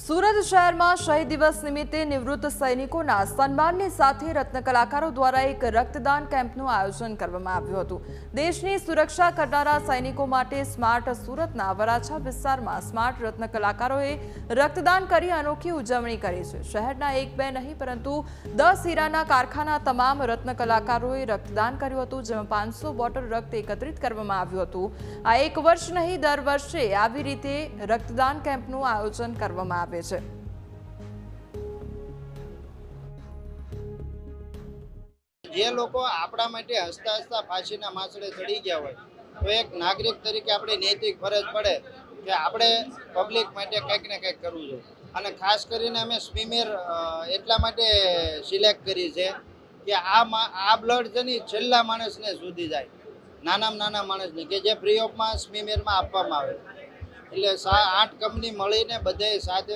સુરત શહેરમાં શહીદ દિવસ નિમિત્તે નિવૃત્ત સૈનિકોના સન્માનની સાથે રત્ન કલાકારો દ્વારા એક રક્તદાન કેમ્પનું આયોજન કરવામાં આવ્યું હતું. દેશની સુરક્ષા કરનારા સૈનિકો માટે સ્માર્ટ સુરતના વરાછા વિસ્તારમાં સ્માર્ટ રત્ન કલાકારોએ રક્તદાન કરી અનોખી ઉજવણી કરી છે. શહેરના એક બે નહીં, પરંતુ દસ હીરાના કારખાના તમામ રત્ન કલાકારોએ રક્તદાન કર્યું હતું, જેમાં પાંચસો બોટલ રક્ત એકત્રિત કરવામાં આવ્યું હતું. આ એક વર્ષ નહીં, દર વર્ષે આવી રીતે રક્તદાન કેમ્પનું આયોજન કરવામાં આવે છે. જે લોકો આપણા માટે હસતા હસતા ફાંસીના માછડે ચડી ગયા હોય, તો એક નાગરિક તરીકે આપણે નૈતિક ફરજ પડે કે આપણે પબ્લિક માટે કંઈક ને કંઈક કરવું જોઈએ. અને ખાસ કરીને અમે સ્વિમેર એટલા માટે સિલેક્ટ કરી છે કે આ આ બ્લડ છે ને છેલ્લા માણસને સુધી જાય. નાનામાં નાના માણસને, કે જે ફ્રી ઓફમાં સ્વિમેરમાં આપવામાં આવે. એટલે આઠ કંપની મળીને બધે સાથે